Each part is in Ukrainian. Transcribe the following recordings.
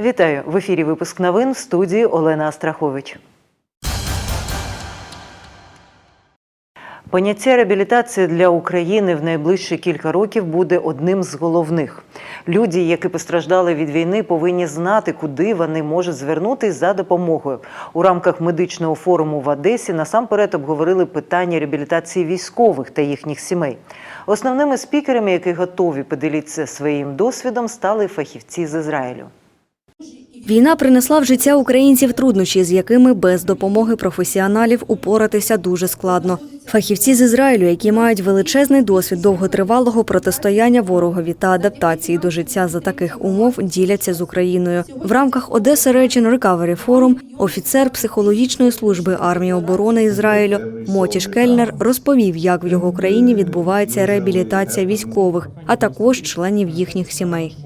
Вітаю в ефірі. Випуск новин в студії Олена Астрахович. Поняття реабілітації для України в найближчі кілька років буде одним з головних. Люди, які постраждали від війни, повинні знати, куди вони можуть звернутися за допомогою. У рамках медичного форуму в Одесі насамперед обговорили питання реабілітації військових та їхніх сімей. Основними спікерами, які готові поділитися своїм досвідом, стали фахівці з Ізраїлю. Війна принесла в життя українців труднощі, з якими без допомоги професіоналів упоратися дуже складно. Фахівці з Ізраїлю, які мають величезний досвід довготривалого протистояння ворогові та адаптації до життя за таких умов, діляться з Україною. В рамках Одеса Region Recovery Forum офіцер психологічної служби армії оборони Ізраїлю Мотіш Кельнер розповів, як в його країні відбувається реабілітація військових, а також членів їхніх сімей.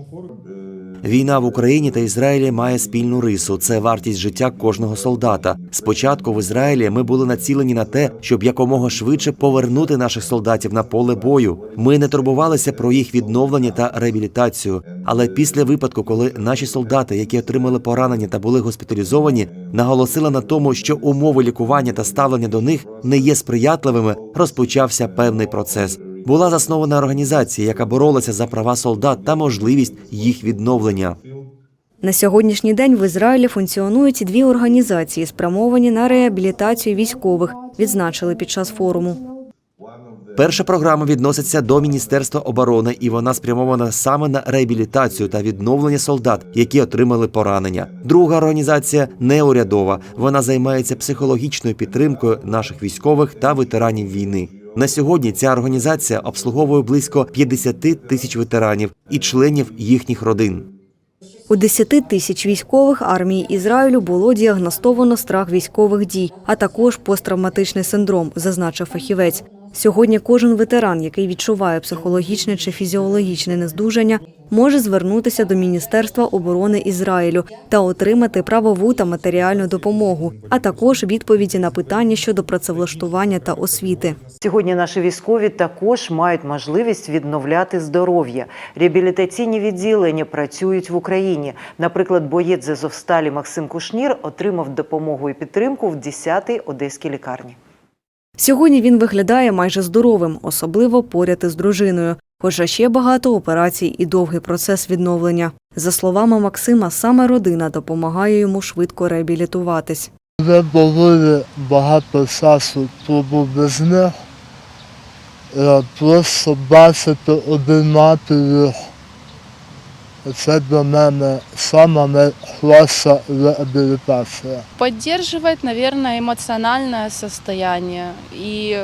Війна в Україні та Ізраїлі має спільну рису це вартість життя кожного солдата. Спочатку в Ізраїлі ми були націлені на те, щоб якомога швидше повернути наших солдатів на поле бою. Ми не турбувалися про їх відновлення та реабілітацію. Але після випадку, коли наші солдати, які отримали поранення та були госпіталізовані, наголосили на тому, що умови лікування та ставлення до них не є сприятливими, розпочався певний процес. Була заснована організація, яка боролася за права солдат та можливість їх відновлення. На сьогоднішній день в Ізраїлі функціонують дві організації, спрямовані на реабілітацію військових, відзначили під час форуму. Перша програма відноситься до Міністерства оборони, і вона спрямована саме на реабілітацію та відновлення солдат, які отримали поранення. Друга організація неурядова. Вона займається психологічною підтримкою наших військових та ветеранів війни. На сьогодні ця організація обслуговує близько 50 тисяч ветеранів і членів їхніх родин. У 10 тисяч військових армії Ізраїлю було діагностовано страх військових дій, а також посттравматичний синдром, зазначив фахівець. Сьогодні кожен ветеран, який відчуває психологічне чи фізіологічне нездужання, може звернутися до Міністерства оборони Ізраїлю та отримати правову та матеріальну допомогу, а також відповіді на питання щодо працевлаштування та освіти. Сьогодні наші військові також мають можливість відновляти здоров'я. Реабілітаційні відділення працюють в Україні. Наприклад, боєць з Азовсталі Максим Кушнір отримав допомогу і підтримку в 10-й одеській лікарні. Сьогодні він виглядає майже здоровим, особливо поряд із дружиною. Хоча ще багато операцій і довгий процес відновлення. За словами Максима, саме родина допомагає йому швидко реабілітуватись. Вже доволі багато часу тому без них. Е, Просто бачити один матері, це для мене сама найкраща реабілітація. поддерживать, наверное, эмоциональное состояние и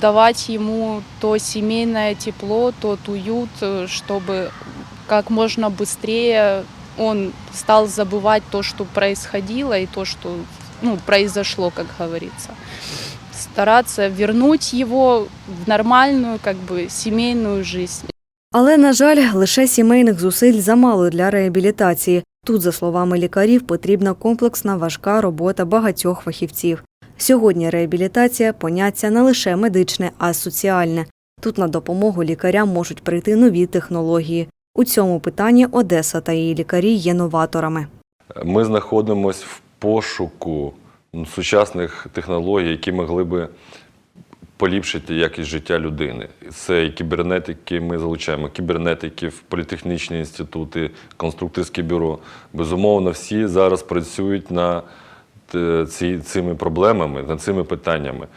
давать ему то семейное тепло, тот уют, э, чтобы как можно быстрее он стал забывать то, что происходило и то, что ну, произошло, как говорится. Стараться вернуть его в нормальную, как бы, семейную жизнь. Але, на жаль, лише сімейних зусиль замало для реабілітації. Тут, за словами лікарів, потрібна комплексна важка робота багатьох фахівців. Сьогодні реабілітація поняття не лише медичне, а й соціальне. Тут на допомогу лікарям можуть прийти нові технології. У цьому питанні Одеса та її лікарі є новаторами. Ми знаходимося в пошуку ну, сучасних технологій, які могли би поліпшити якість життя людини. Це і кібернетики, ми залучаємо кібернетиків, політехнічні інститути, конструкторське бюро. Безумовно, всі зараз працюють над е, цими проблемами, над цими питаннями.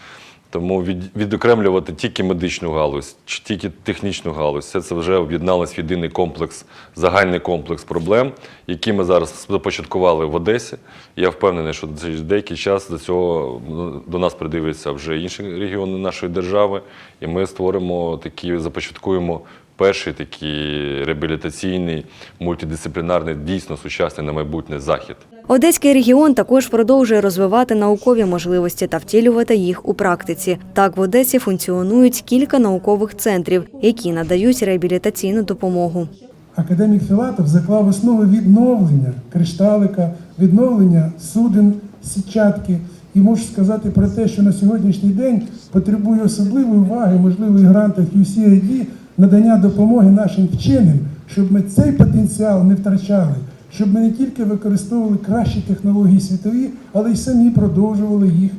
Тому від, відокремлювати тільки медичну галузь чи тільки технічну галузь, все це вже об'єдналось в єдиний комплекс, загальний комплекс проблем, які ми зараз започаткували в Одесі. Я впевнений, що через деякий час до цього ну, до нас придивляться вже інші регіони нашої держави, і ми створимо такі, започаткуємо перший такий реабілітаційний, мультидисциплінарний, дійсно сучасний на майбутнє захід. Одеський регіон також продовжує розвивати наукові можливості та втілювати їх у практиці. Так, в Одесі функціонують кілька наукових центрів, які надають реабілітаційну допомогу. Академік Філатов заклав основи відновлення кришталика, відновлення суден, сітчатки. І можу сказати про те, що на сьогоднішній день потребує особливої уваги, можливо, і грантах USAID, надання допомоги нашим вченим, щоб ми цей потенціал не втрачали, щоб ми не тільки використовували кращі технології світові, але й самі продовжували їх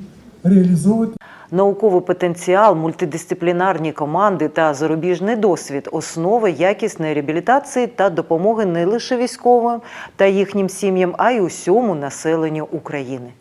реалізовувати. Науковий потенціал, мультидисциплінарні команди та зарубіжний досвід основи якісної реабілітації та допомоги не лише військовим та їхнім сім'ям, а й усьому населенню України.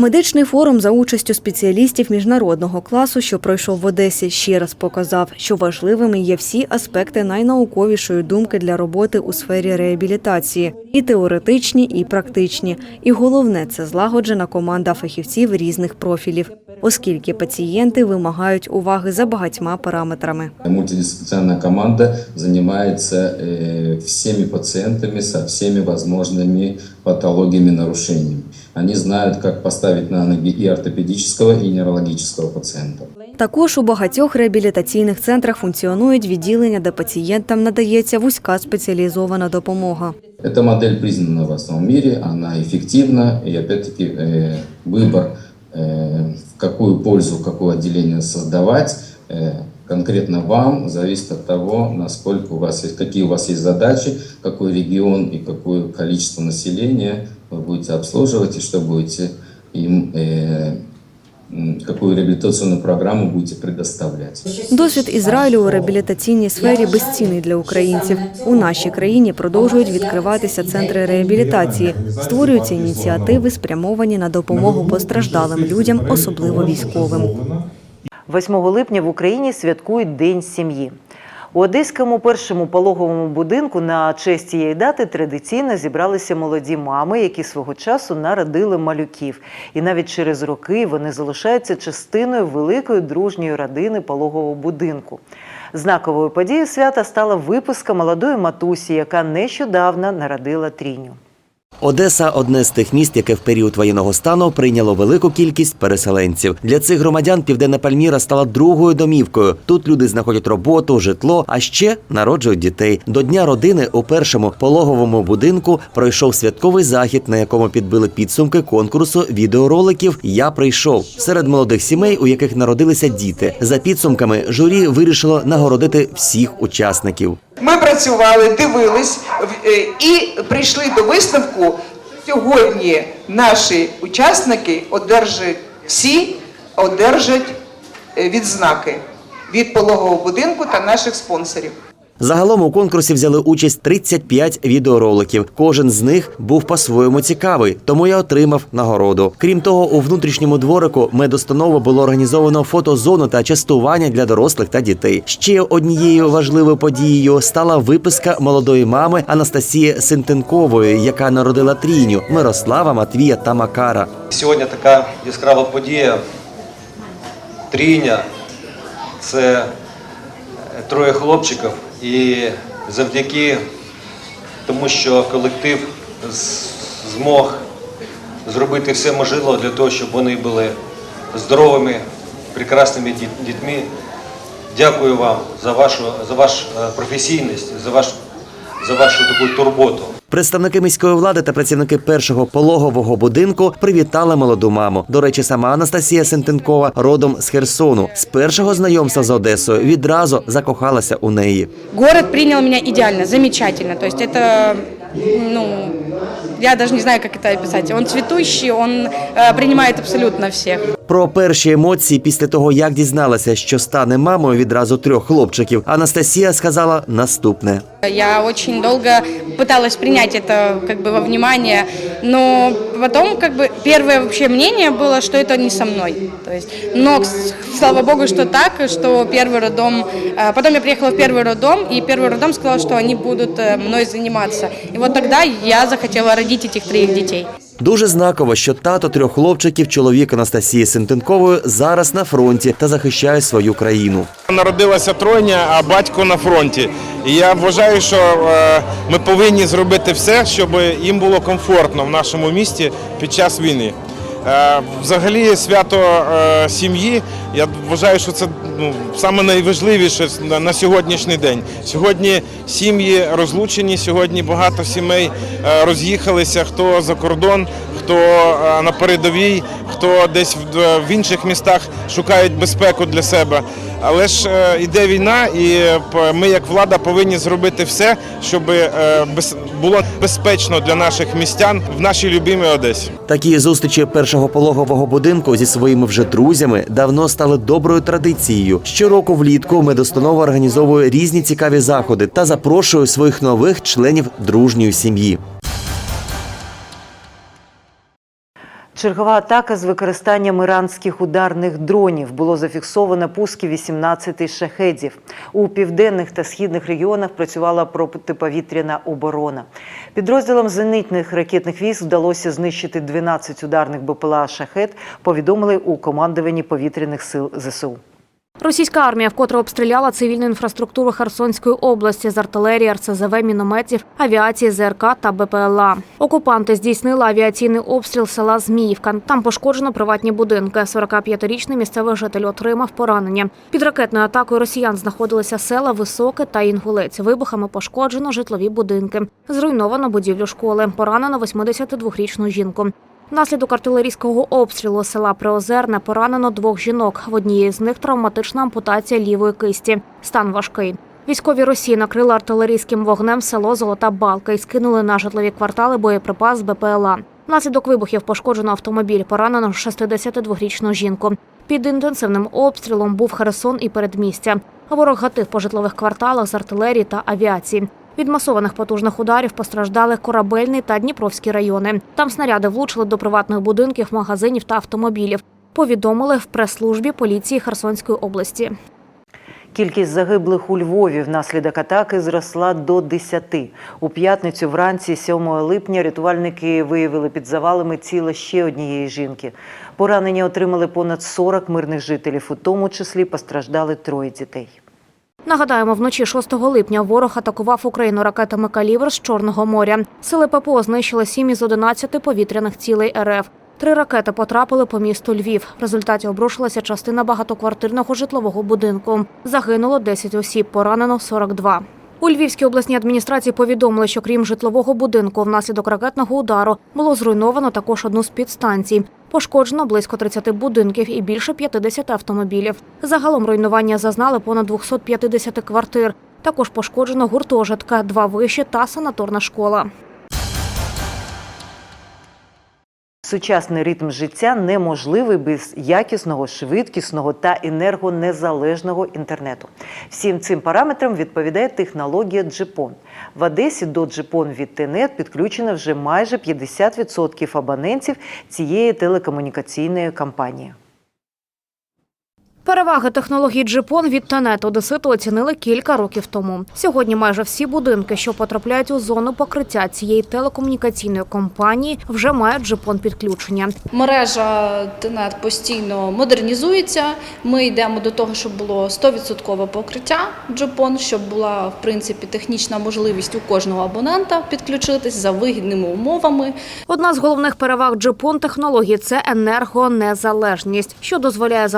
Медичний форум за участю спеціалістів міжнародного класу, що пройшов в Одесі, ще раз показав, що важливими є всі аспекти найнауковішої думки для роботи у сфері реабілітації і теоретичні, і практичні. І головне це злагоджена команда фахівців різних профілів, оскільки пацієнти вимагають уваги за багатьма параметрами. Мультидисциплинарная команда занимается э, всеми пациентами со всеми возможными патологиями, нарушениями. Они знают, как поставить на ноги и ортопедического, и неврологического пациента. Також у багатьох реабілітаційних центрах функціонують відділення, де пацієнтам надається вузька спеціалізована допомога. Эта модель признана во всем мире, она эффективна, и опять-таки э, выбор, э, в какую пользу, какое отделение создавать, э, конкретно вам зависит от того, насколько у вас есть, какие у вас есть задачи, какой регион и какое количество населения вы будете обслуживать, и что будете им, э, м, какую реабилитационную программу будете предоставлять. Досвід Ізраїлю у реабілітаційній сфері безцінний для українців. У нашій країні продовжують відкриватися центри реабілітації, створюються ініціативи, спрямовані на допомогу постраждалим людям, особливо військовим. 8 липня в Україні святкують День сім'ї. У Одеському першому пологовому будинку на честь цієї дати традиційно зібралися молоді мами, які свого часу народили малюків. І навіть через роки вони залишаються частиною великої дружньої родини пологового будинку. Знаковою подією свята стала випуска молодої матусі, яка нещодавно народила тріню. Одеса одне з тих міст, яке в період воєнного стану прийняло велику кількість переселенців. Для цих громадян Південна Пальміра стала другою домівкою. Тут люди знаходять роботу, житло, а ще народжують дітей. До дня родини у першому пологовому будинку пройшов святковий захід, на якому підбили підсумки конкурсу відеороликів Я прийшов серед молодих сімей, у яких народилися діти. За підсумками журі вирішило нагородити всіх учасників. Ми працювали, дивились е, і прийшли до висновку. Сьогодні наші учасники одержать всі одержать е, відзнаки від пологового будинку та наших спонсорів. Загалом у конкурсі взяли участь 35 відеороликів. Кожен з них був по-своєму цікавий, тому я отримав нагороду. Крім того, у внутрішньому дворику медустанови було організовано фотозону та частування для дорослих та дітей. Ще однією важливою подією стала виписка молодої мами Анастасії Синтенкової, яка народила трійню Мирослава, Матвія та Макара. Сьогодні така яскрава подія. Трійня це е, троє хлопчиків, і завдяки тому, що колектив змог зробити все можливе для того, щоб вони були здоровими, прекрасними дітьми. Дякую вам за вашу за вашу е, професійність, за ваш за вашу таку турботу. Представники міської влади та працівники першого пологового будинку привітали молоду маму. До речі, сама Анастасія Сентенкова родом з Херсону. З першого знайомства з Одесою відразу закохалася у неї. Город принял меня идеально, замечательно. То есть это, ну, я даже не знаю, как это описать. Он цветущий, он э, принимает абсолютно всех. Про перші емоції після того, як дізналася, що стане мамою відразу трьох хлопчиків, Анастасія сказала наступне. Я очень долго пыталась принять это как бы во внимание, но потом как бы первое вообще мнение было, что это не со мной. То есть, но с- слава богу, что так, что первый роддом. э, Потом я приехала в первый роддом, и первый роддом сказал, что они будут э, мной заниматься. И вот тогда я захотела родить этих троих детей. Дуже знаково, що тато трьох хлопчиків, чоловік Анастасії Сентенкової, зараз на фронті та захищає свою країну. Народилася тройня, а батько на фронті. І я вважаю, що е, ми повинні зробити все, щоб їм було комфортно в нашому місті під час війни. Е, Взагалі, свято е, сім'ї, я вважаю, що це ну, саме найважливіше на- сьогоднішній день. Сьогодні сім'ї розлучені, сьогодні багато сімей е, роз'їхалися, хто за кордон, хто на передовій, хто десь в інших містах шукають безпеку для себе. Але ж е, іде війна, і е, ми, як влада, повинні зробити все, щоб е, було безпечно для наших містян в нашій любимій Одесі. Такі зустрічі першого пологового будинку зі своїми вже друзями давно стали доброю традицією. Щороку влітку медустанова організовує різні цікаві заходи та запрошує своїх нових членів дружньої сім'ї. Чергова атака з використанням іранських ударних дронів було зафіксовано пуски 18 шахедів. У південних та східних регіонах працювала протиповітряна оборона. Підрозділам зенітних ракетних військ вдалося знищити 12 ударних БПЛА шахет. Повідомили у командуванні повітряних сил ЗСУ. Російська армія вкотре обстріляла цивільну інфраструктуру Херсонської області з артилерії, РСЗВ, мінометів, авіації ЗРК та БПЛА. Окупанти здійснили авіаційний обстріл села Зміївка. Там пошкоджено приватні будинки. 45-річний місцевий житель отримав поранення. Під ракетною атакою росіян знаходилися села Високе та Інгулець. Вибухами пошкоджено житлові будинки. Зруйновано будівлю школи. Поранено 82-річну жінку. Внаслідок артилерійського обстрілу села Приозерне поранено двох жінок. В однієї з них травматична ампутація лівої кисті. Стан важкий. Військові Росії накрили артилерійським вогнем село Золота Балка і скинули на житлові квартали боєприпас БПЛА. Внаслідок вибухів пошкоджено автомобіль, поранено 62-річну жінку. Під інтенсивним обстрілом був Херсон і передмістя. Ворог гатив по житлових кварталах з артилерії та авіації. Від масованих потужних ударів постраждали Корабельний та Дніпровський райони. Там снаряди влучили до приватних будинків, магазинів та автомобілів. Повідомили в прес-службі поліції Херсонської області. Кількість загиблих у Львові внаслідок атаки зросла до 10. У п'ятницю вранці 7 липня рятувальники виявили під завалами тіло ще однієї жінки. Поранення отримали понад 40 мирних жителів, у тому числі постраждали троє дітей. Нагадаємо, вночі 6 липня ворог атакував Україну ракетами «Калібр» з Чорного моря. Сили ППО знищили 7 із 11 повітряних цілей РФ. Три ракети потрапили по місту Львів. В результаті обрушилася частина багатоквартирного житлового будинку. Загинуло 10 осіб, поранено 42. У Львівській обласній адміністрації повідомили, що крім житлового будинку, внаслідок ракетного удару було зруйновано також одну з підстанцій. Пошкоджено близько 30 будинків і більше 50 автомобілів. Загалом руйнування зазнали понад 250 квартир. Також пошкоджено гуртожитка, два виші та санаторна школа. Сучасний ритм життя неможливий без якісного, швидкісного та енергонезалежного інтернету. Всім цим параметрам відповідає технологія Джипон. В Одесі до Джипон від ТНЕТ підключено вже майже 50% абонентів цієї телекомунікаційної компанії. Переваги технологій Джипон від Тенет Одеситу оцінили кілька років тому. Сьогодні майже всі будинки, що потрапляють у зону покриття цієї телекомунікаційної компанії, вже мають Джипон підключення. Мережа Тенет постійно модернізується. Ми йдемо до того, щоб було 100% покриття Джопон, щоб була в принципі технічна можливість у кожного абонента підключитись за вигідними умовами. Одна з головних переваг Джипон технології це енергонезалежність, що дозволяє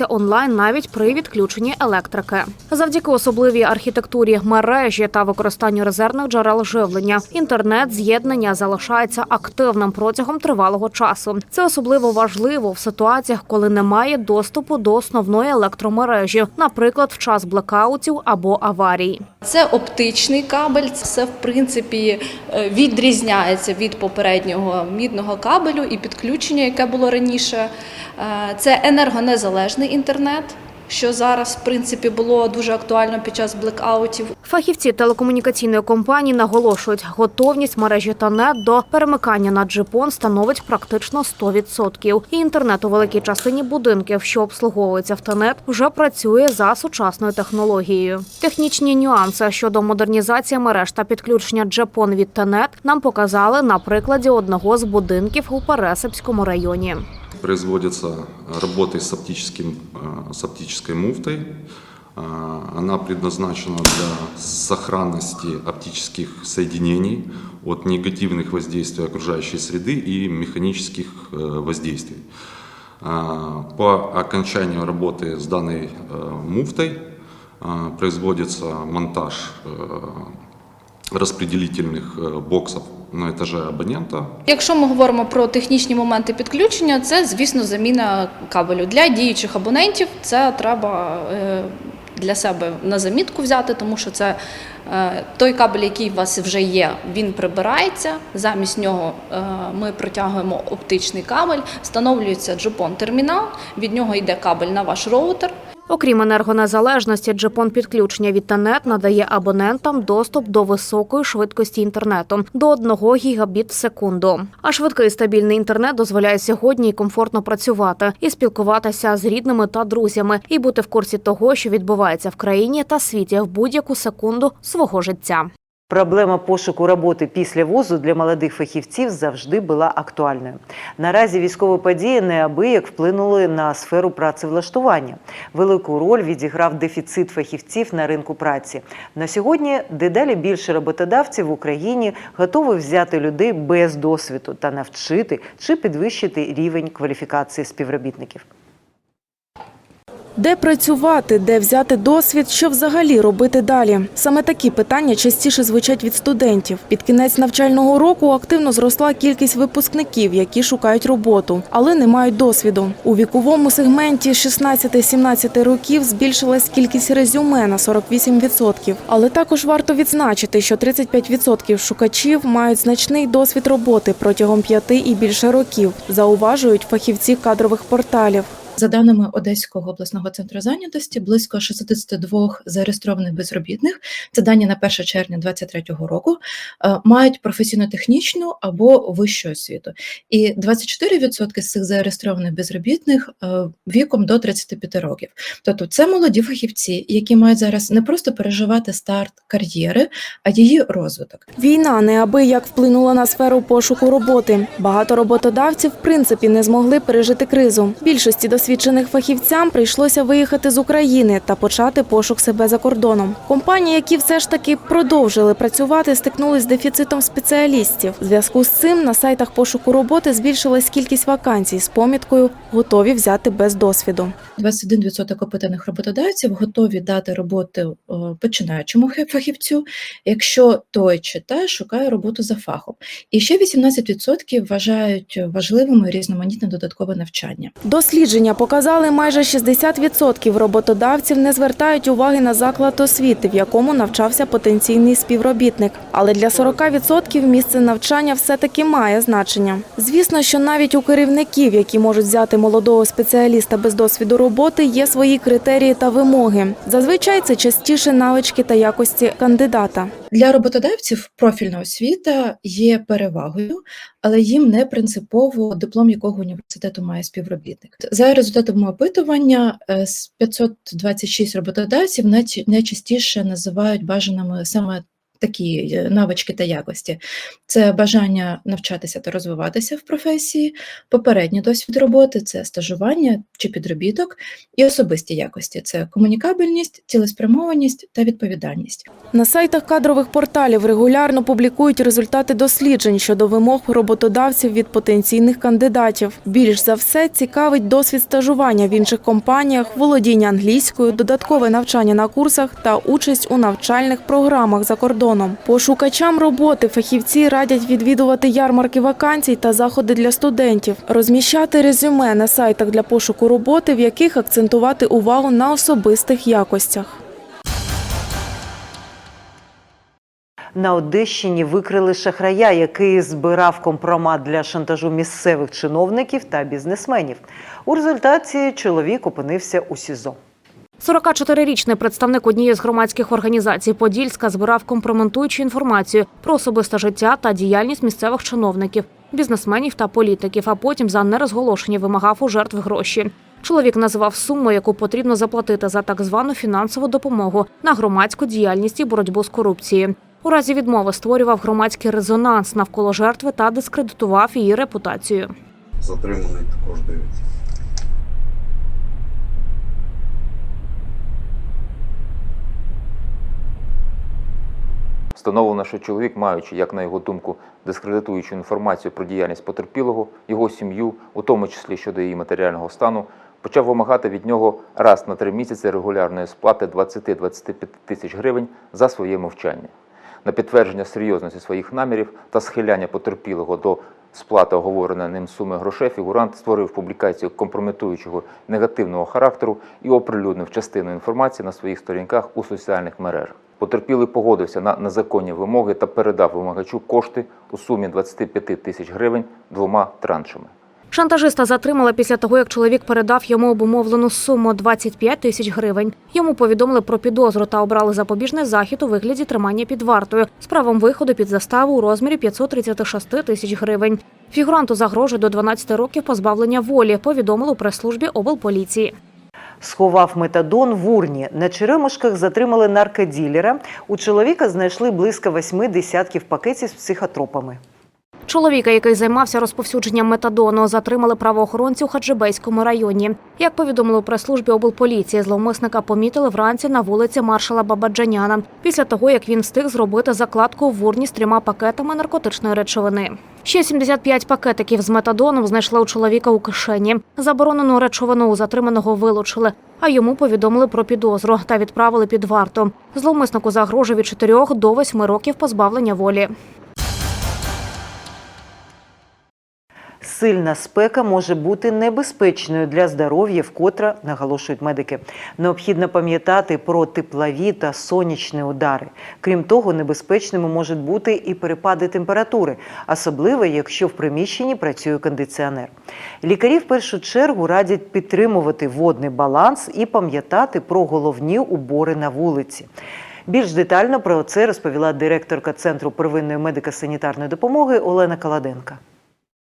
залишатися онлайн навіть при відключенні електрики. Завдяки особливій архітектурі мережі та використанню резервних джерел живлення. Інтернет з'єднання залишається активним протягом тривалого часу. Це особливо важливо в ситуаціях, коли немає доступу до основної електромережі, наприклад, в час блекаутів або аварій. Це оптичний кабель. Це в принципі е, відрізняється від попереднього мідного кабелю і підключення, яке було раніше. Е, Це енергонезалежний інтернет. Що зараз в принципі було дуже актуально під час блекаутів. Фахівці телекомунікаційної компанії наголошують, готовність мережі Тенет до перемикання на джипон становить практично 100%. І інтернет у великій частині будинків, що обслуговується в Тенет, вже працює за сучасною технологією. Технічні нюанси щодо модернізації мереж та підключення джепон від Тенет нам показали на прикладі одного з будинків у Пересипському районі. Производятся работы с, оптическим, э, с оптической муфтой. Э, Она предназначена для сохранности оптических соединений от негативных воздействий окружающей среды и механических э, воздействий. По окончанию работы с данной муфтой производится монтаж распределительных боксов на этаже абонента. Якщо ми говоримо про технічні моменти підключення, це звісно заміна кабелю для діючих абонентів. Це треба е, для себе на замітку взяти, тому що це е, той кабель, який у вас вже є, він прибирається. Замість нього е, ми протягуємо оптичний кабель, встановлюється джопон термінал. Від нього йде кабель на ваш роутер. Окрім енергонезалежності, джепон підключення від Тенет надає абонентам доступ до високої швидкості інтернету до 1 гігабіт в секунду. А швидкий стабільний інтернет дозволяє сьогодні комфортно працювати і спілкуватися з рідними та друзями, і бути в курсі того, що відбувається в країні та світі в будь-яку секунду свого життя. Проблема пошуку роботи після вузу для молодих фахівців завжди була актуальною. Наразі військові події неабияк вплинули на сферу працевлаштування. Велику роль відіграв дефіцит фахівців на ринку праці. На сьогодні дедалі більше роботодавців в Україні готові взяти людей без досвіду та навчити чи підвищити рівень кваліфікації співробітників. Де працювати, де взяти досвід, що взагалі робити далі? Саме такі питання частіше звучать від студентів. Під кінець навчального року активно зросла кількість випускників, які шукають роботу, але не мають досвіду. У віковому сегменті 16-17 років збільшилась кількість резюме на 48%. Але також варто відзначити, що 35% шукачів мають значний досвід роботи протягом п'яти і більше років, зауважують фахівці кадрових порталів. За даними Одеського обласного центру зайнятості, близько 62 зареєстрованих безробітних, це дані на 1 червня 2023 року, е, мають професійно-технічну або вищу освіту. І 24% з цих зареєстрованих безробітних е, віком до 35 років. Тобто це молоді фахівці, які мають зараз не просто переживати старт кар'єри, а її розвиток. Війна неабияк вплинула на сферу пошуку роботи. Багато роботодавців, в принципі, не змогли пережити кризу. Більшості досвідчених фахівцям прийшлося виїхати з України та почати пошук себе за кордоном. Компанії, які все ж таки продовжили працювати, стикнулись з дефіцитом спеціалістів. В зв'язку з цим на сайтах пошуку роботи збільшилась кількість вакансій з поміткою готові взяти без досвіду. 21% опитаних роботодавців готові дати роботу е, починаючому фахівцю, якщо той чи та шукає роботу за фахом. І ще 18% вважають важливим і різноманітне додаткове навчання. Дослідження показали, майже 60% роботодавців не звертають уваги на заклад освіти, в якому навчався потенційний співробітник. Але для 40% місце навчання все-таки має значення. Звісно, що навіть у керівників, які можуть взяти молодого спеціаліста без досвіду роботи, є свої критерії та вимоги. Зазвичай це частіше навички та якості кандидата. Для роботодавців профільна освіта є перевагою, але їм не принципово диплом якого університету має співробітник. За результатами опитування е, з 526 роботодавців найч- найчастіше називають бажаними саме такі е, навички та якості: це бажання навчатися та розвиватися в професії, попередній досвід роботи, це стажування чи підробіток, і особисті якості це комунікабельність, цілеспрямованість та відповідальність. На сайтах кадрових порталів регулярно публікують результати досліджень щодо вимог роботодавців від потенційних кандидатів. Більш за все цікавить досвід стажування в інших компаніях, володіння англійською, додаткове навчання на курсах та участь у навчальних програмах за кордоном. Пошукачам роботи фахівці радять відвідувати ярмарки вакансій та заходи для студентів, розміщати резюме на сайтах для пошуку роботи, в яких акцентувати увагу на особистих якостях. На Одещині викрили шахрая, який збирав компромат для шантажу місцевих чиновників та бізнесменів. У результаті чоловік опинився у СІЗО. 44-річний представник однієї з громадських організацій Подільська збирав компрометуючу інформацію про особисте життя та діяльність місцевих чиновників, бізнесменів та політиків, а потім за нерозголошення вимагав у жертв гроші. Чоловік називав суму, яку потрібно заплатити за так звану фінансову допомогу на громадську діяльність і боротьбу з корупцією. У разі відмови створював громадський резонанс навколо жертви та дискредитував її репутацію. Затриманий також дивиться. Встановлено, що чоловік, маючи, як на його думку, дискредитуючу інформацію про діяльність потерпілого, його сім'ю, у тому числі щодо її матеріального стану, почав вимагати від нього раз на три місяці регулярної сплати 20-25 тисяч гривень за своє мовчання. на підтвердження серйозності своїх намірів та схиляння потерпілого до сплати оговореної ним суми грошей, фігурант створив публікацію компрометуючого негативного характеру і оприлюднив частину інформації на своїх сторінках у соціальних мережах. Потерпілий погодився на незаконні вимоги та передав вимагачу кошти у сумі 25 тисяч гривень двома траншами. Шантажиста затримали після того, як чоловік передав йому обумовлену суму 25 тисяч гривень. Йому повідомили про підозру та обрали запобіжний захід у вигляді тримання під вартою з правом виходу під заставу у розмірі 536 тисяч гривень. Фігуранту загрожує до 12 років позбавлення волі, повідомили у прес-службі облполіції. Сховав метадон в урні. На Черемушках затримали наркоділера. У чоловіка знайшли близько восьми десятків пакетів з психотропами. Чоловіка, який займався розповсюдженням метадону, затримали правоохоронці у Хаджибейському районі. Як повідомили у прес-службі облполіції, зловмисника помітили вранці на вулиці маршала Бабаджаняна після того, як він встиг зробити закладку в урні з трьома пакетами наркотичної речовини. Ще 75 пакетиків з метадоном знайшли у чоловіка у кишені. Заборонену речовину у затриманого вилучили, а йому повідомили про підозру та відправили під варту. Зловмиснику загрожує від 4 до 8 років позбавлення волі. Сильна спека може бути небезпечною для здоров'я, вкотре наголошують медики. Необхідно пам'ятати про теплові та сонячні удари. Крім того, небезпечними можуть бути і перепади температури, особливо якщо в приміщенні працює кондиціонер. Лікарі в першу чергу радять підтримувати водний баланс і пам'ятати про головні убори на вулиці. Більш детально про це розповіла директорка Центру первинної медико-санітарної допомоги Олена Каладенка.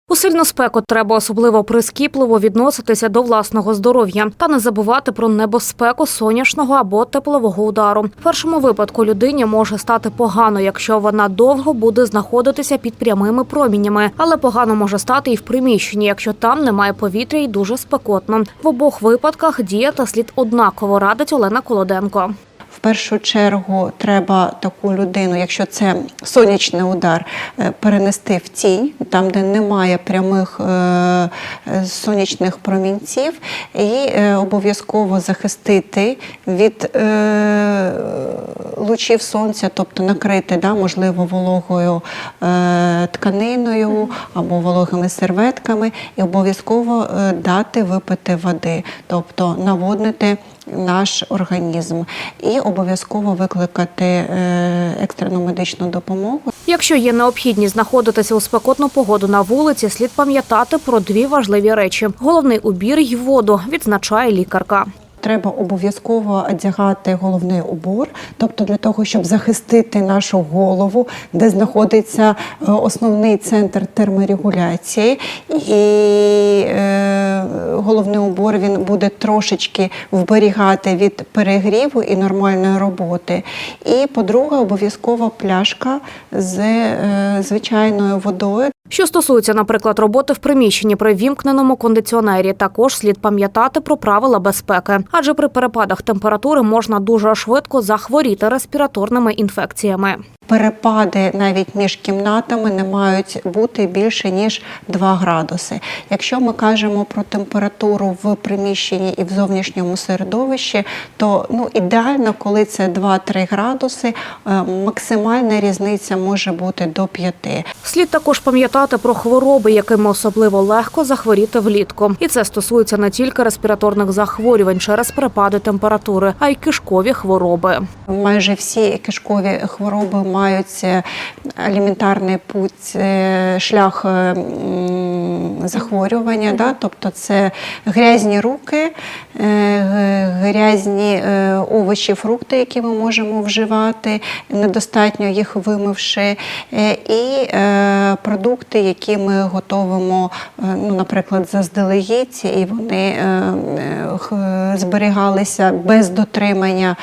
У сильну спеку треба особливо прискіпливо відноситися до власного здоров'я та не забувати про небезпеку сонячного або теплового удару. В першому випадку людині може стати погано, якщо вона довго буде знаходитися під прямими промінями, але погано може стати і в приміщенні, якщо там немає повітря і дуже спекотно. В обох випадках діяти слід однаково радить Олена Колоденко. В першу чергу треба таку людину, якщо це сонячний удар, е, перенести в тінь, там, де немає прямих е, сонячних промінців, і е, обов'язково захистити від лучів сонця, тобто накрити, да, можливо, вологою тканиною або вологими серветками, і обов'язково дати випити води, тобто наводнити наш організм і обов'язково викликати е, екстрену медичну допомогу. Якщо є необхідність знаходитися у спекотну погоду на вулиці, слід пам'ятати про дві важливі речі: головний убір й воду, відзначає лікарка. Треба обов'язково одягати головний убор, тобто для того, щоб захистити нашу голову, де знаходиться е, основний центр терморегуляції, і е, головний убор він буде трошечки вберігати від перегріву і нормальної роботи. І, по-друге, обов'язково пляшка з е, звичайною водою. Що стосується, наприклад, роботи в приміщенні при вімкненому кондиціонері, також слід пам'ятати про правила безпеки, адже при перепадах температури можна дуже швидко захворіти респіраторними інфекціями. Перепади навіть між кімнатами не мають бути більше ніж 2 градуси. Якщо ми кажемо про температуру в приміщенні і в зовнішньому середовищі, то ну ідеально, коли це 2-3 градуси, е, максимальна різниця може бути до 5. Слід також пам'ятати про хвороби, якими особливо легко захворіти влітку. І це стосується не тільки респіраторних захворювань через перепади температури, а й кишкові хвороби. Майже всі кишкові хвороби мають елементарний аліментарний путь, е, шлях е, захворювання, да? тобто це грязні руки, е, грязні е, овочі, фрукти, які ми можемо вживати, недостатньо їх вимивши, е, і продукти, які ми готовимо, ну, наприклад, заздалегідь, і вони зберігалися без дотримання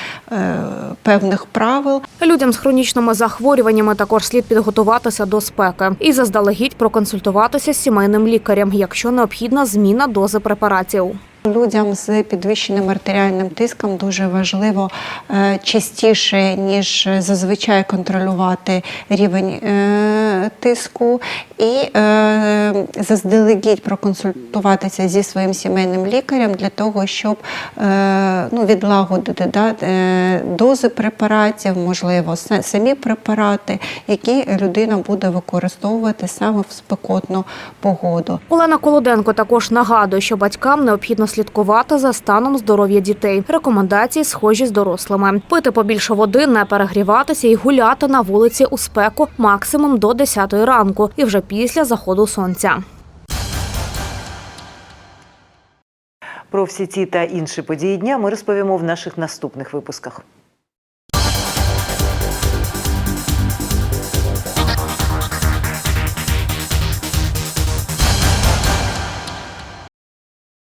певних правил. Людям з хронічними захворюваннями також слід підготуватися до спеки і заздалегідь проконсультуватися з сімейним лікарем, якщо необхідна зміна дози препаратів. Людям з підвищеним артеріальним тиском дуже важливо е, частіше, ніж зазвичай контролювати рівень е, тиску і е, заздалегідь проконсультуватися зі своїм сімейним лікарем для того, щоб ну, відлагодити да, дози препаратів, можливо, самі препарати, які людина буде використовувати саме в спекотну погоду. Олена Колоденко також нагадує, що батькам необхідно слідкувати за станом здоров'я дітей. Рекомендації схожі з дорослими: пити побільше води, не перегріватися і гуляти на вулиці у спеку максимум до 10 ранку і вже після заходу сонця. Про всі ці та інші події дня ми розповімо в наших наступних випусках.